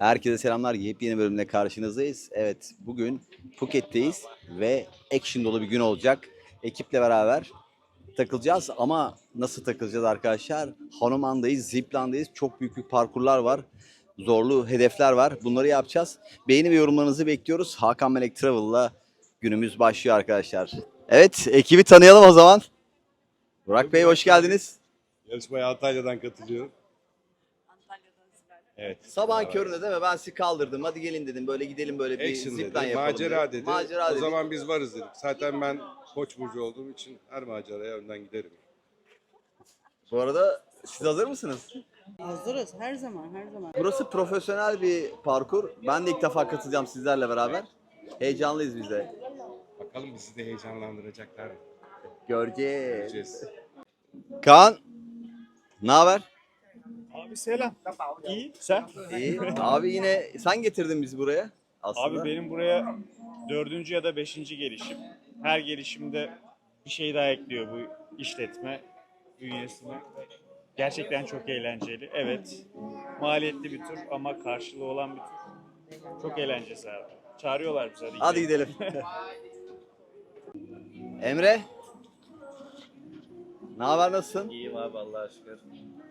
Herkese selamlar. Yepyeni bölümle karşınızdayız. Evet, bugün Phuket'teyiz ve action dolu bir gün olacak. Ekiple beraber takılacağız ama nasıl takılacağız arkadaşlar? Hanuman'dayız, Ziplan'dayız. Çok büyük bir parkurlar var. Zorlu hedefler var. Bunları yapacağız. Beğeni ve yorumlarınızı bekliyoruz. Hakan Melek Travel'la günümüz başlıyor arkadaşlar. Evet, ekibi tanıyalım o zaman. Burak Bey hoş geldiniz. Yarışmaya Antalya'dan katılıyorum. Evet. Sabah köründe değil mi? Ben sizi kaldırdım. Hadi gelin dedim. Böyle gidelim böyle bir Action zipline dedi, yapalım. macera dedi. Macera o dedik. zaman biz varız dedik. Zaten ben koç burcu olduğum için her maceraya önden giderim. Bu arada siz hazır mısınız? Hazırız her zaman her zaman. Burası profesyonel bir parkur. Ben de ilk defa katılacağım sizlerle beraber. Heyecanlıyız biz de. Bakalım bizi de heyecanlandıracaklar mı? Göreceğiz. Göreceğiz. Kaan, ne haber? Abi selam. İyi sen? İyi. Abi yine sen getirdin bizi buraya aslında. Abi benim buraya dördüncü ya da beşinci gelişim. Her gelişimde bir şey daha ekliyor bu işletme bünyesine. Gerçekten çok eğlenceli. Evet. Maliyetli bir tur ama karşılığı olan bir tur. Çok eğlenceli abi. Çağırıyorlar bizi hadi, Hadi gidelim. Emre. Ne haber nasılsın? İyiyim abi Allah'a şükür.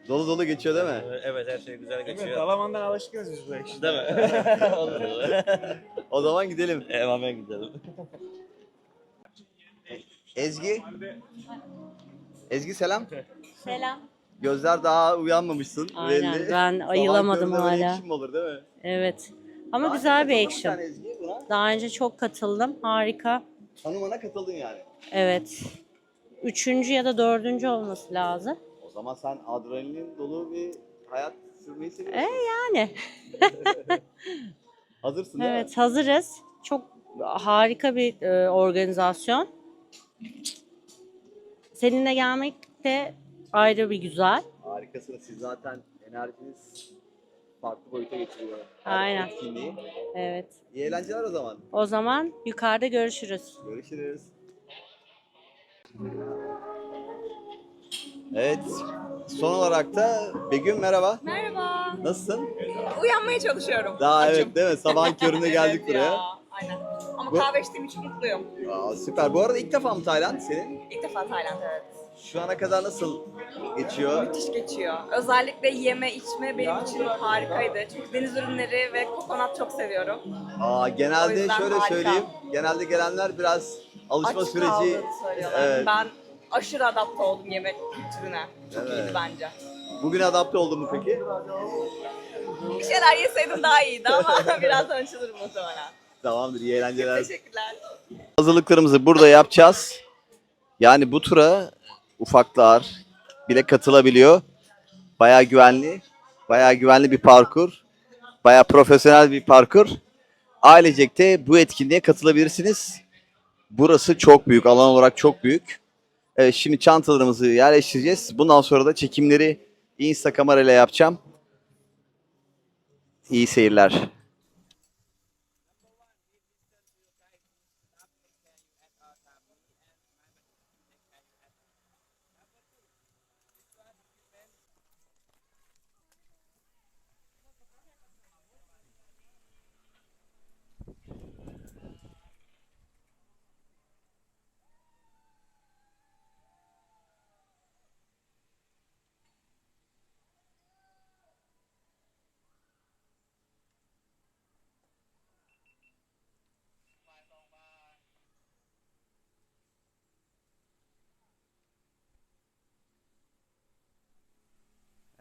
Dolu dolu geçiyor değil mi? Evet her şey güzel geçiyor. Dalaman'dan alışkınız biz bu ekşi. Değil mi? Olur. O zaman gidelim. Hemen gidelim. Ezgi. Ezgi selam. Selam. Gözler daha uyanmamışsın. Aynen belli. ben Sabah ayılamadım köründe böyle hala. action olur değil mi? Evet. Ama Daha güzel önce bir katıldın mı action. sen Ezgi buna? Daha önce çok katıldım. Harika. Hanımana katıldın yani. Evet. Üçüncü ya da dördüncü olması lazım. O zaman sen adrenalin dolu bir hayat sürmeyi E seviyorsun. yani. Hazırsın değil Evet hazırız. Çok harika bir e, organizasyon. Seninle gelmek de ayrı bir güzel. mi? Harikasınız. Siz zaten enerjiniz farklı boyuta geçiriyor. her Aynen. etkinliği. Evet. İyi eğlenceler o zaman. O zaman yukarıda görüşürüz. Görüşürüz. Evet. Son olarak da Begüm merhaba. Merhaba. Nasılsın? Uyanmaya çalışıyorum. Daha Açım. evet değil mi? Sabahın köründe geldik Evet ya, buraya. Aynen. Ama Bu- kahve içtiğim için mutluyum. Aa, süper. Bu arada ilk defa mı Tayland senin? İlk defa Tayland evet. Şu ana kadar nasıl geçiyor? Müthiş geçiyor. Özellikle yeme içme benim için harikaydı. Çünkü deniz ürünleri ve kokonat çok seviyorum. Aa, O genelde yüzden şöyle harika. söyleyeyim. Genelde gelenler biraz alışma Aç süreci. söylüyorlar. Evet. Ben aşırı adapte oldum yemek kültürüne. Çok Evet. iyiydi bence. Bugün adapte oldun mu peki? Bir şeyler yeseydim daha iyiydi ama birazdan açılır muhtemelen. Tamamdır. iyi eğlenceler. Teşekkürler. Hazırlıklarımızı burada yapacağız. Yani bu tura ufaklar bile katılabiliyor. Bayağı güvenli. Bayağı güvenli bir parkur. Bayağı profesyonel bir parkur. Ailecek de bu etkinliğe katılabilirsiniz. Burası çok büyük. Alan olarak çok büyük. Evet şimdi çantalarımızı yerleştireceğiz. Bundan sonra da çekimleri Insta kamerayla yapacağım. İyi seyirler.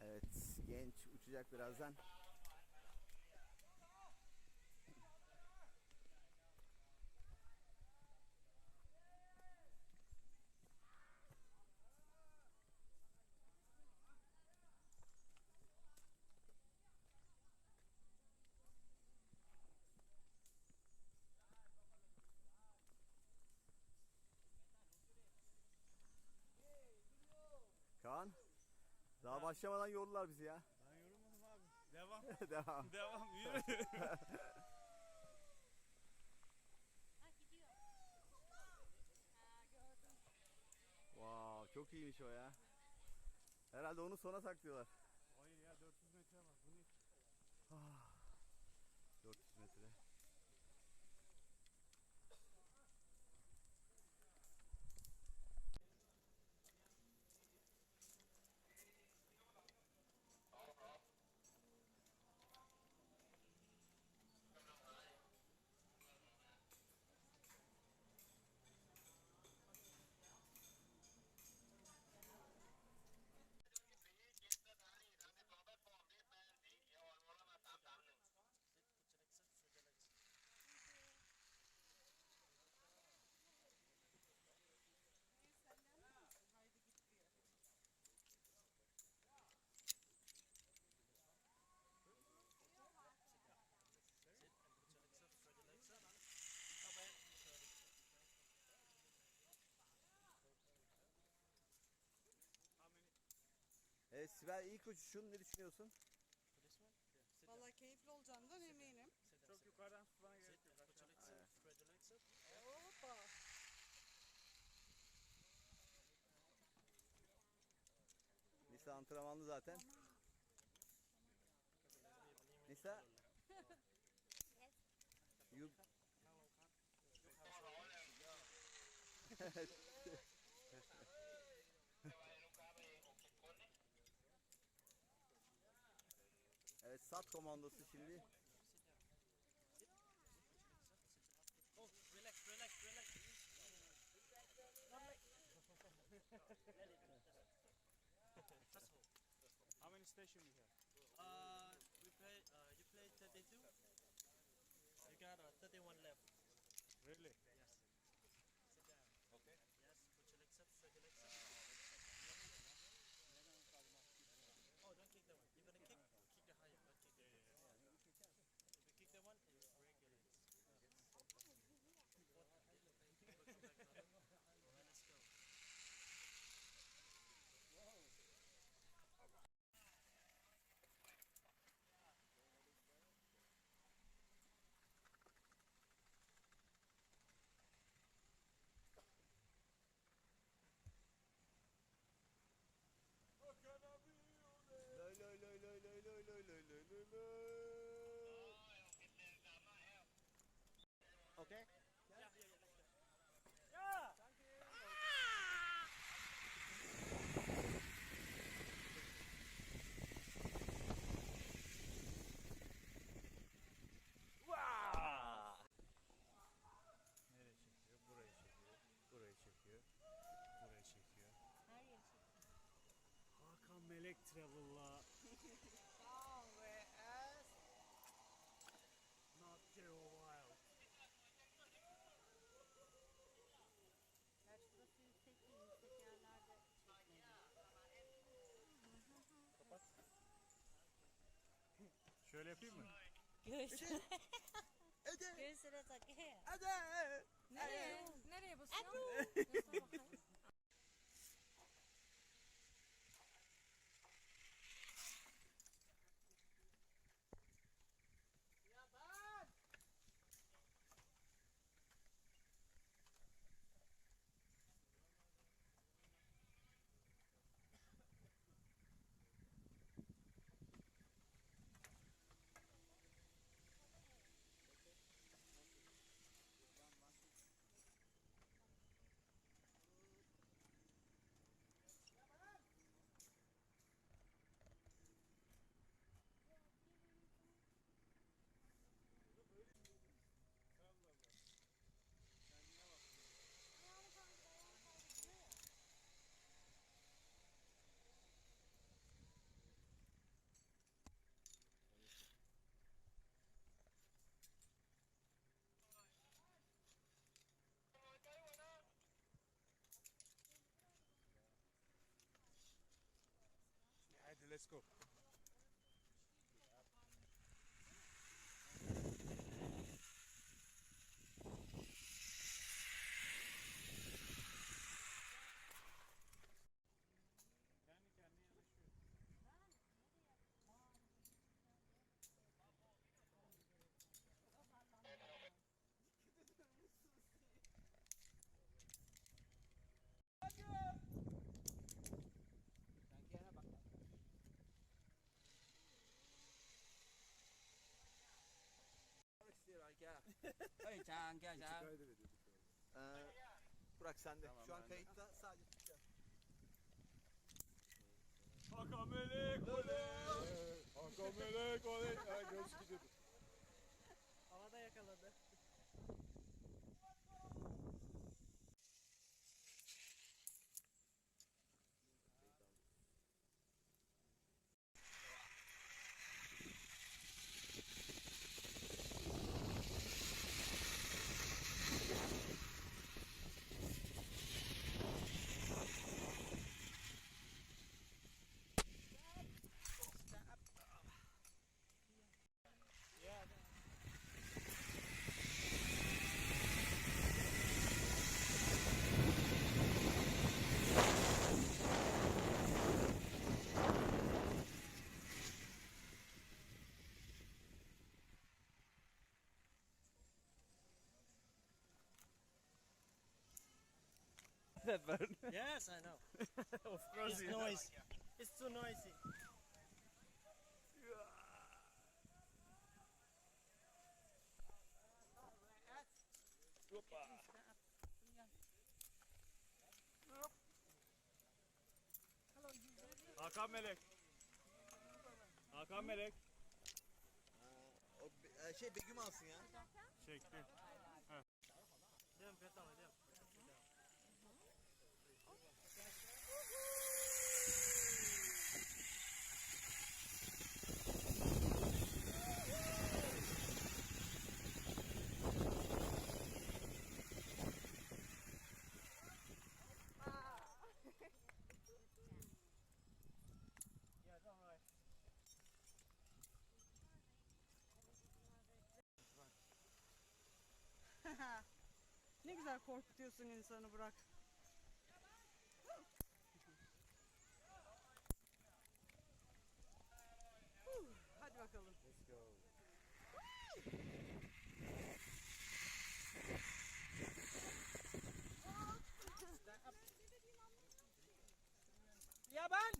Evet, genç uçacak birazdan. Kaan, daha başlamadan yordular bizi ya. Devam. Devam. Devam. Yürü. Wow, çok iyiymiş o ya. Herhalde onu sona saklıyorlar. Hayır ya 400 metre var. Bu ne? Evet Sibel ilk uçuşun ne düşünüyorsun? Vallahi keyifli olacağından eminim. Çok yukarıdan tutmana gerek yok. Hoppa. Nisa antrenmanlı zaten. Nisa. You... evet SAT komandosu şimdi. How many stations you have? Uh, we play. Uh, you play 32. You got uh, 31 loy loy loy loy loy loy loy. Okay. Nereye çekiyor? Burayı çekiyor. Burayı çekiyor. Burayı çekiyor. Her yeri çekiyor. Hakan Melek Travel'la Şöyle yapayım mı? Göğsüne. Ede. Göğsüne takıyor ya. Ede. Nereye? Nereye basıyorsun? Göğsüne bakayım. Let's go. Geçen gece. Ee, Burak sende. Tamam, Şu an kayıtta sadece Türkçe. Şey. Hakamelik. That bird. Yes, I know. of course. It's you know. noisy. It's too noisy. Hakan Melek. Hakan Melek. şey Begüm alsın ya. Çekti. Güzel korkutuyorsun insanı Burak. Huh, Hadi bakalım. Yaban! Sallanıyorum.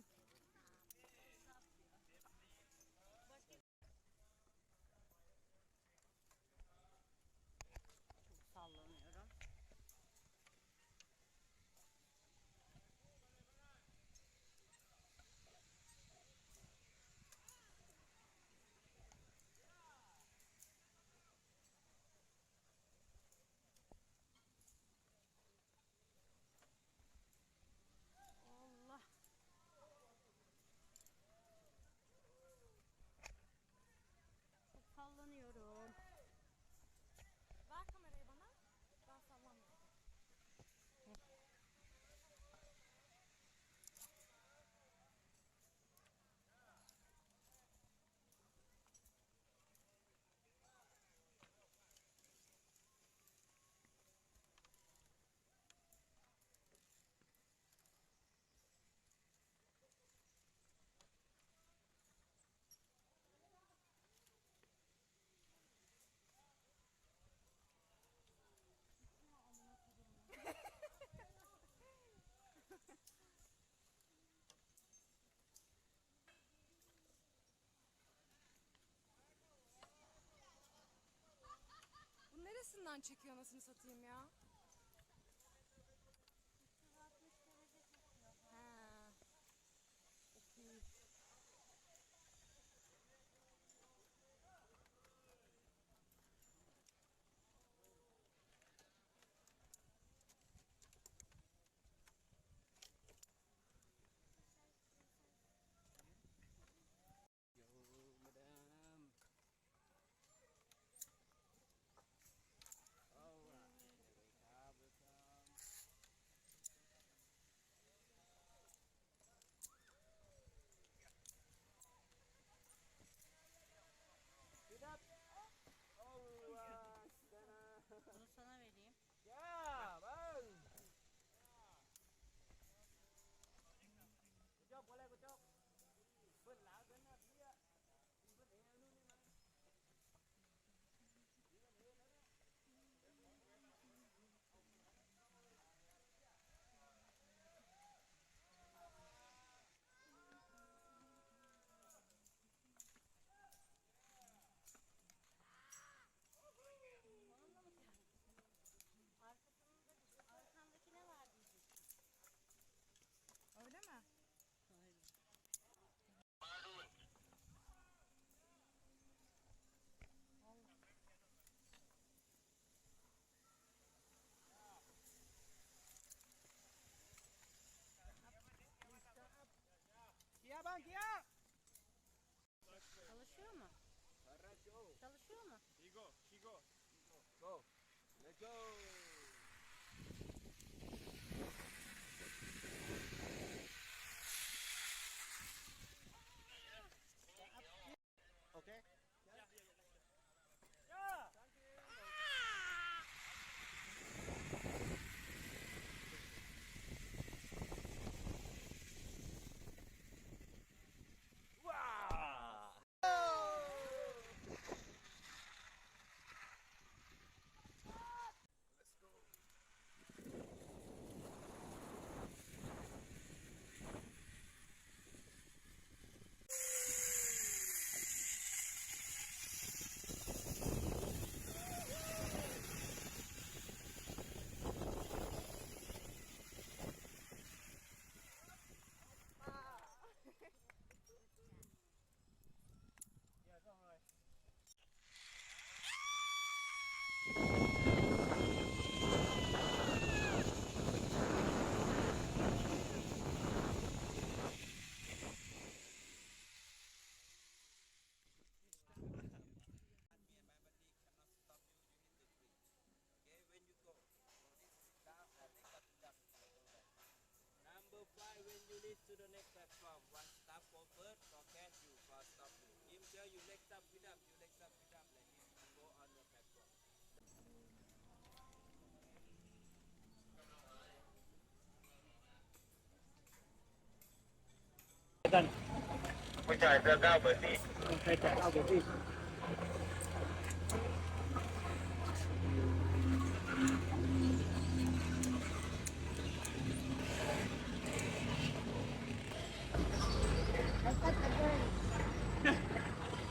Çekiyor anasını satayım ya? Go.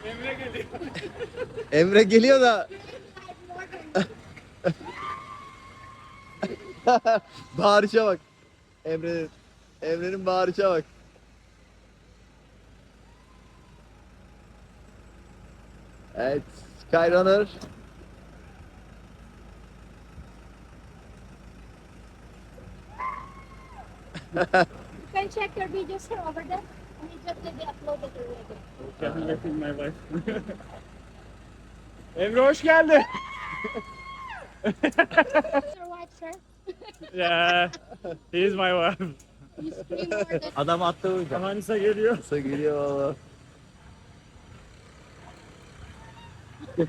Emre geliyor. Emre geliyor da. bağırışa bak. Emre'nin. Emre'nin bağırışa bak. Skyrunner. You can check your videos here over there. Immediately they uploaded already. Can you repeat my wife? Emre hoş geldin. Your wife, sir. Yeah, he is my wife. You scream more than Adam attı hocam. Hanisa geliyor. Kısa geliyor valla. Bu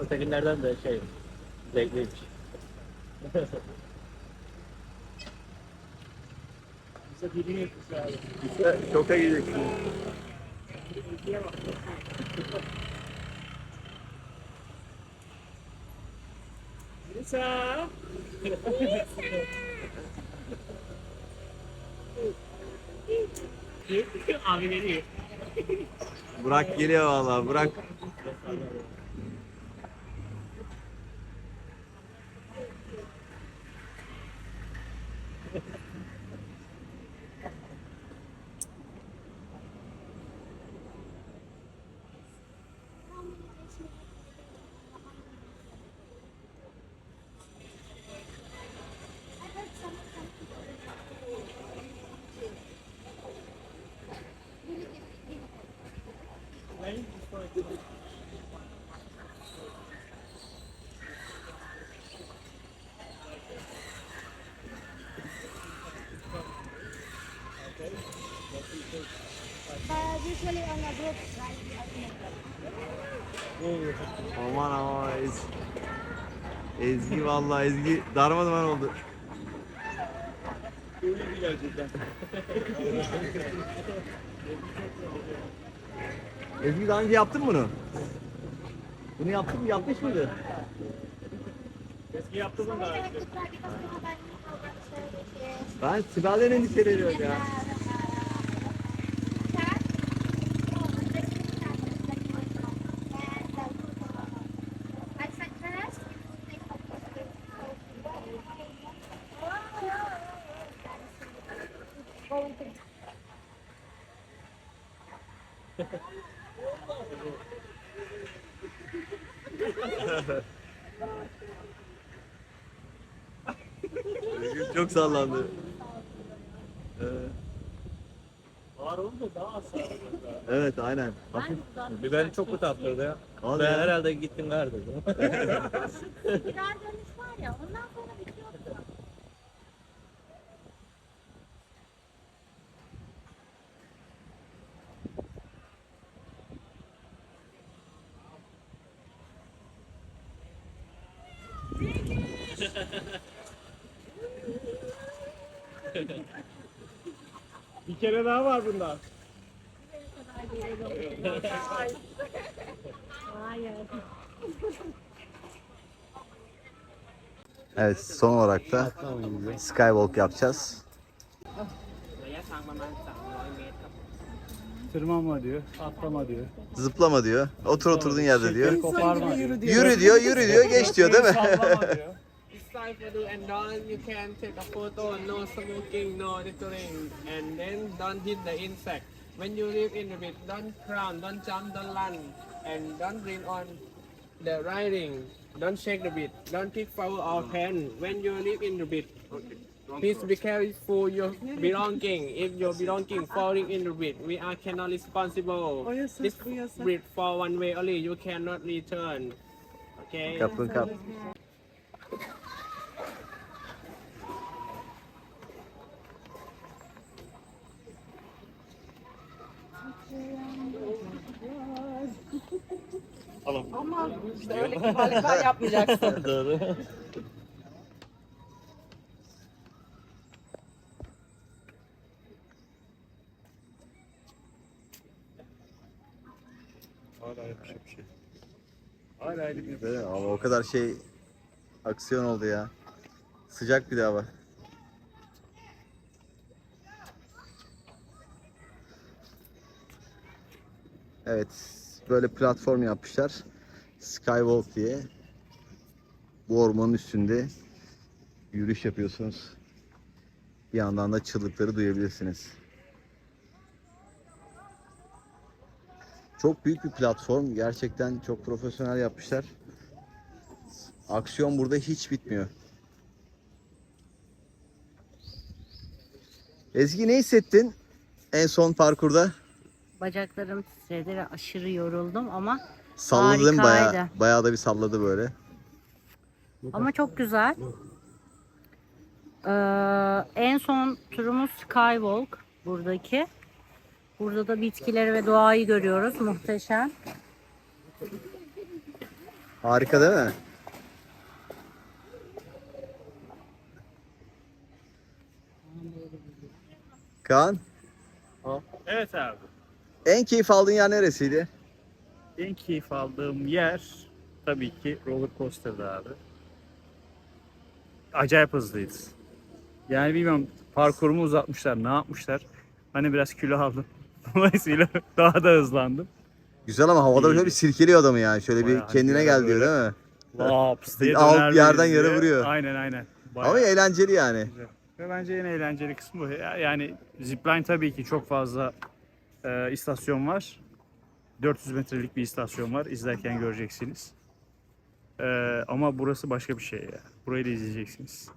ötekilerden de şey zevkliymiş. Bize birini yapmış abi. Şoka gideceksin. Hanisa. Abi geliyor. Burak geliyor valla. Burak. Aman aman Ez... Ezgi valla Ezgi darmaduman oldu. Ezgi daha önce yaptın mı bunu? Bunu yaptın mı? Yapmış mıydı? Eski yaptı bunu daha önce. Ben Sibel'den endişeleniyorum ya. Çok sallandı. Ee, Var oldu daha az evet aynen. Hafif. Biber çok mu tatlıydı ya? Ben herhalde galiba. Birer dönüş var ya ondan sonra bitiyor. Bir kere daha var bunda. Evet son olarak da skywalk yapacağız. Tırmanma diyor, atlama diyor. Zıplama diyor. Otur oturduğun yerde diyor. Yürü diyor, yürü diyor, geç diyor değil mi? It's time for do and then you can take a photo, no smoking, no littering, and then don't hit the insect. When you live in the bit, don't climb, don't jump, don't run, and don't bring on the riding. Don't shake the bit. Don't kick flower or pen when you live in the bit. Please be careful your belonging. If your belonging falling in the bit, we are cannot responsible. Oh, this oh, bit for one way only. You cannot return. Okay. Kapın kap. Galiba yapmayacaksın. Doğru. Hala yapacak bir şey. Hala elim Değil mi? Ama o kadar şey aksiyon oldu ya. Sıcak bir de hava. Evet, böyle platform yapmışlar. Skywalk diye. Bu ormanın üstünde yürüyüş yapıyorsunuz. Bir yandan da çığlıkları duyabilirsiniz. Çok büyük bir platform. Gerçekten çok profesyonel yapmışlar. Aksiyon burada hiç bitmiyor. Ezgi ne hissettin en son parkurda? Bacaklarım titredi ve aşırı yoruldum ama Salladın bayağı, Harikaydı. bayağı da bir salladı böyle. ama çok güzel. Ee, en son turumuz Skywalk buradaki. Burada da bitkileri ve doğayı görüyoruz. Muhteşem. Harika değil mi? Kaan, Evet abi. En keyif aldığın yer neresiydi? En keyif aldığım yer tabii ki roller coaster'dı abi. Acayip hızlıydı. Yani bilmiyorum parkurumu uzatmışlar, ne yapmışlar. Hani biraz kilo aldım. Dolayısıyla daha da hızlandım. Güzel ama havada böyle bir silkeliyor adamı yani. Şöyle bir Bayağı kendine hani gel böyle diyor değil mi? Laps diye Al- döner yerden miyiz yere diye. vuruyor. Aynen aynen. Bayağı Ama eğlenceli yani. güzel. Ve bence en eğlenceli kısmı bu. Ya- Yani zipline tabii ki çok fazla e, istasyon var. 400 metrelik bir istasyon var. İzlerken göreceksiniz. E, ama burası başka bir şey ya. Burayı da izleyeceksiniz.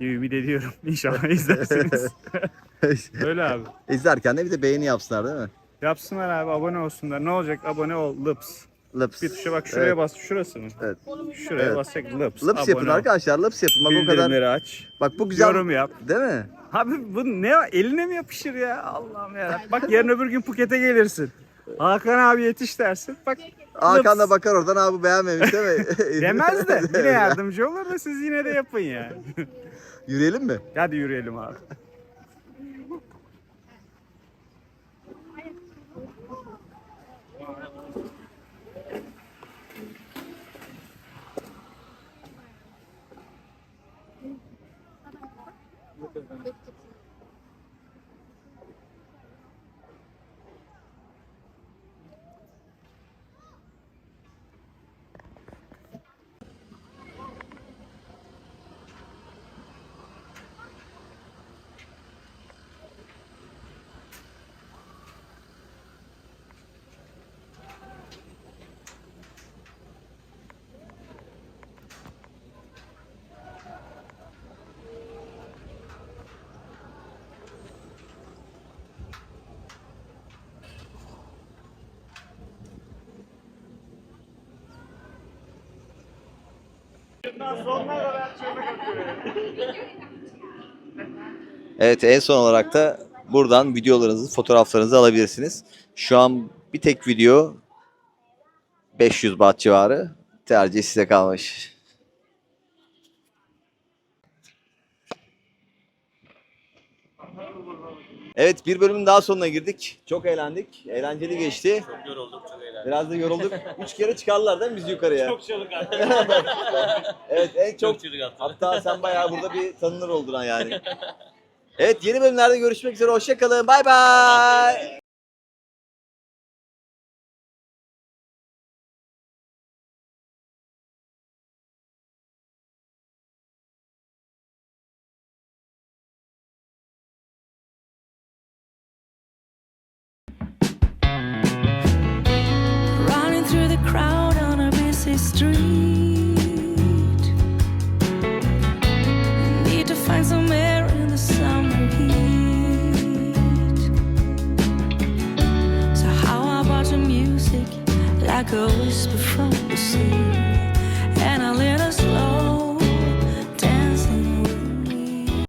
diye Ümit ediyorum. İnşallah izlersiniz. Öyle abi. İzlerken de bir de beğeni yapsınlar değil mi? Yapsınlar abi abone olsunlar. Ne olacak abone ol Lips. Lips. Bir tuşa bak şuraya Evet. bas. Şurası mı? Evet. Şuraya Evet. basacak Lips. Lips Abone yapın ol. arkadaşlar. Lips yapın. Bak o kadar. Aç. Bak bu güzel. Yorum yap. Değil mi? Abi bu ne eline mi yapışır ya Allah'ım ya. Bak yarın öbür gün Phuket'e gelirsin. Hakan abi yetiş dersin. Bak Hakan da bakar oradan abi beğenmemiş değil mi? demez de yine yardımcı olur da siz yine de yapın yani. Yürüyelim mi? Hadi yürüyelim abi. Evet en son olarak da buradan videolarınızı, fotoğraflarınızı alabilirsiniz. Şu an bir tek video 500 baht civarı. Tercih size kalmış. Evet bir bölümün daha sonuna girdik. Çok eğlendik. Eğlenceli geçti. Çok yorulduk, çok. Biraz da yorulduk. Üç kere çıkardılar değil mi biz yukarıya? Çok çığlık attık. Evet en çok Çok çığlık. Hatta sen bayağı burada bir tanınır oldun ha yani. Evet yeni bölümlerde görüşmek üzere. Hoşçakalın. Bay bay.